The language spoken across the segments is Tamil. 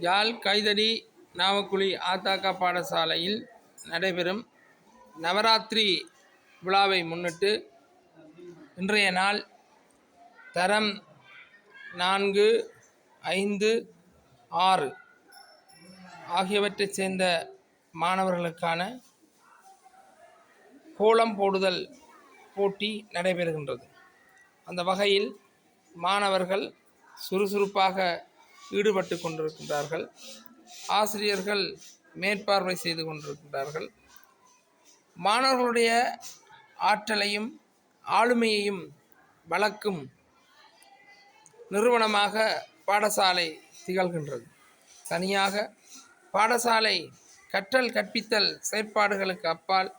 யாழ் கைதடி நாவக்குழி ஆத்தாக்கா பாடசாலையில் நடைபெறும் நவராத்திரி விழாவை முன்னிட்டு இன்றைய நாள் தரம் நான்கு ஐந்து ஆறு ஆகியவற்றைச் சேர்ந்த மாணவர்களுக்கான கோலம் போடுதல் போட்டி நடைபெறுகின்றது. அந்த வகையில் மாணவர்கள் சுறுசுறுப்பாக ஈடுபட்டு கொண்டிருக்கின்றார்கள். ஆசிரியர்கள் மேற்பார்வை செய்து கொண்டிருக்கின்றார்கள். மாணவர்களுடைய ஆற்றலையும் ஆளுமையையும் வளர்க்கும் நிறுவனமாக பாடசாலை திகழ்கின்றது. தனியாக பாடசாலை கற்றல் கற்பித்தல் செயற்பாடுகளுக்கு அப்பால்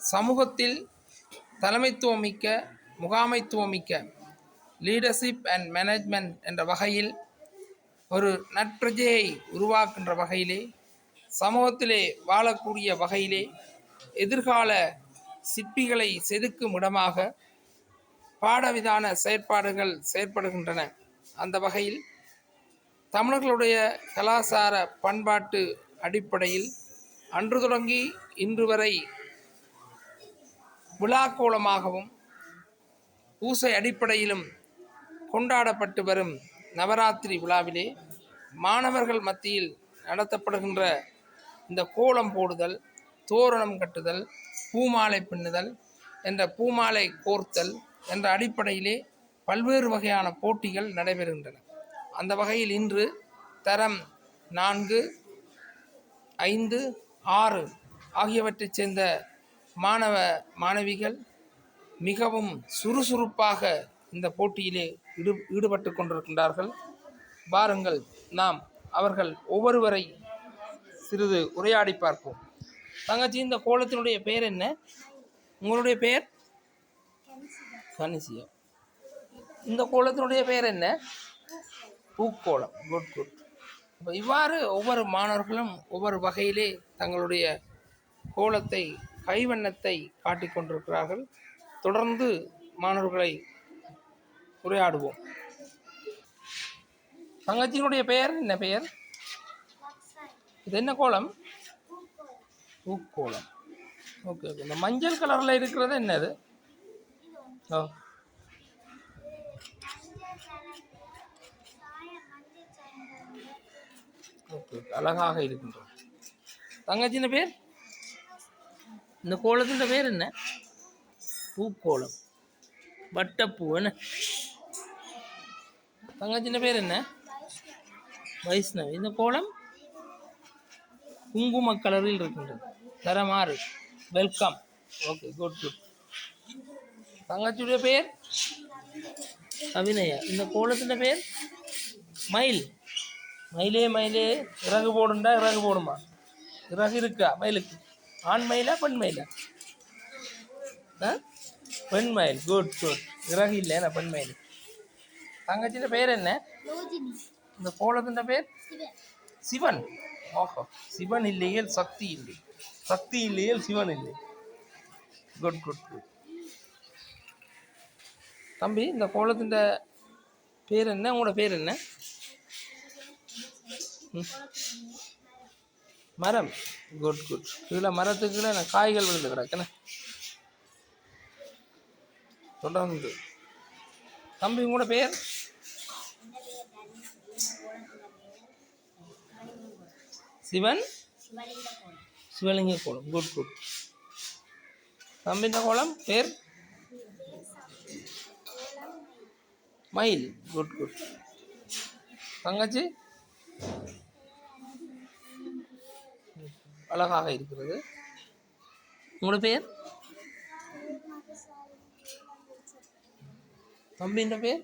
சமூகத்தில் தலைமைத்துவமிக்க முகாமைத்துவமிக்க லீடர்ஷிப் அண்ட் மேனேஜ்மெண்ட் என்ற வகையில் ஒரு நட்பிரஜையை உருவாக்கின்ற வகையிலே சமூகத்திலே வாழக்கூடிய வகையிலே எதிர்கால சிற்பிகளை செதுக்கும் இடமாக பாடவிதான செயற்பாடுகள் செயற்படுகின்றன. அந்த வகையில் தமிழர்களுடைய கலாசார பண்பாட்டு அடிப்படையில் அன்று தொடங்கி இன்று வரை விழாக்கோலமாகவும் பூசை அடிப்படையிலும் கொண்டாடப்பட்டு வரும் நவராத்திரி விழாவிலே மாணவர்கள் மத்தியில் நடத்தப்படுகின்ற இந்த கோலம் போடுதல் தோரணம் கட்டுதல் பூமாலை பின்னுதல் என்ற பூமாலை கோர்த்தல் என்ற அடிப்படையிலே பல்வேறு வகையான போட்டிகள் நடைபெறுகின்றன. அந்த வகையில் இன்று தரம் நான்கு ஐந்து ஆறு ஆகியவற்றைச் சேர்ந்த மாணவ மாணவிகள் மிகவும் சுறுசுறுப்பாக இந்த போட்டியிலே ஈடு ஈடுபட்டு கொண்டிருக்கின்றார்கள். வாருங்கள் நாம் அவர்கள் ஒவ்வொருவரை சிறிது உரையாடி பார்ப்போம். தங்கச்சி இந்த கோலத்தினுடைய பெயர் என்ன? உங்களுடைய பெயர்? கனிசியா இந்த கோலத்தினுடைய பெயர் என்ன? பூக்கோளம். குட் குட் இப்போ இவ்வாறு ஒவ்வொரு மாணவர்களும் ஒவ்வொரு வகையிலே தங்களுடைய கோலத்தை கைவண்ணத்தை காட்டிக் கொண்டிருக்கிறார்கள். தொடர்ந்து மாணவர்களை உரையாடுவோம். தங்கச்சியினுடைய பெயர் என்ன பெயர்? இது என்ன கோலம்? பூக்கோலம். Okay okay. இந்த மஞ்சள் கலரில் இருக்கிறது என்னது ஓ. ஓகே அழகாக இருக்கின்றோம் தங்கச்சியின் பேர் இந்த கோலத்தின் பேர் என்ன? பூக்கோலம். வட்டப்பூ என்ன? தங்கச்சின் பேர் என்ன வைஷ்ணவி இந்த கோலம் குங்கும கலரில் இருக்கின்றது தரமாறு வெல்கம் ஓகே குட் குட் தங்கச்சியுடைய பேர் அபிநயா இந்த கோலத்தின் பேர் மயில் மயிலே மயிலே இறகு போடுண்டா இறகு போடுமா இறகு இருக்கா மயிலுக்கு ஆண் மயிலா பெண் மயிலா ஆ பெண் மயில் குட் குட் இறகு இல்லை என்ன பெண் மயில் தங்கச்சியின் பேர் என்ன? இந்த கோலத்தின் பேர்? சிவன். ஓஹோ. சிவன் இல்லையேல் சக்தி இல்லை. சக்தி இல்லையேல் சிவன் இல்லை. Good good good. தம்பி இந்த கோலத்தின் பேர் என்ன? உங்களோட பேர் என்ன? ம். மரம். Good good. இதில் மரத்துக்கு கீழே நான் காய்கள் விழுந்து கிடக்குண்ணே தொடர்ந்து. தம்பி உங்களோட பேர்? சிவன்? சிவலிங்க கோலம் குட் குட் தம்பிந்த கோலம் பேர்? மயில். குட் குட் தங்கச்சி? அழகாக இருக்கிறது. உங்களோட பேர்? தம்பின்ற பேர்?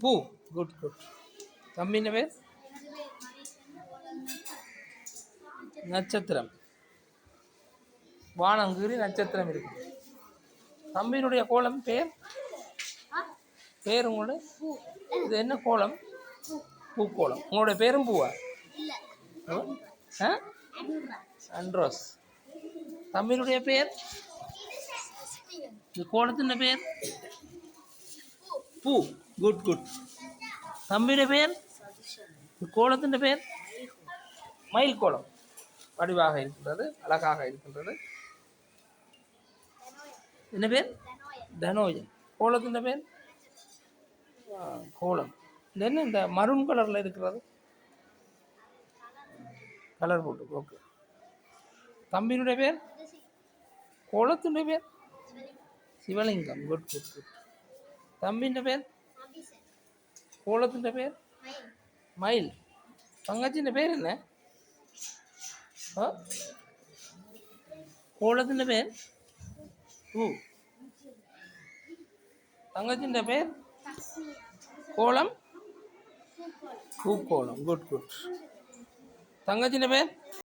பூ. குட் குட் தம்பின்ற பேர்? நட்சத்திரம். வானங்கீறி நட்சத்திரம் இருக்கு. தம்பியினுடைய கோலம் பேர்? பேர் உங்களோட? இது என்ன கோலம்? பூக்கோலம் உங்களுடைய பேரும் பூவா? ஆ? அண்ட்ரோஸ் தம்பியினுடைய பேர்? இந்த கோலத்தின் பேர்? பூ. குட் குட் தம்பியுடைய பேர்? இந்த கோலத்தின் பேர்? மயில் கோலம். வடிவாக இருக்கின்றது அழகாக இருக்கின்றது. என்ன பேர்? தனோஜன் கோலத்தின் பேர்? கோலம். என்ன இந்த மரூன் கலரில் இருக்கிறது? கலர் போட்டு ஓகே தம்பியினுடைய பேர்? கோலத்தினுடைய பேர்? சிவலிங்கம் குட் குட் குட் தம்பின்ற பேர்? கோலத்தின் பேர்? மயில். பங்காச்சின்ற பேர் என்ன? கோலத்தின் பேர்? ஊ. தங்கச்சின்ற பேர்? கோலம்? பூக்கோலம். குட் குட் தங்கச்சின்ற பேர்?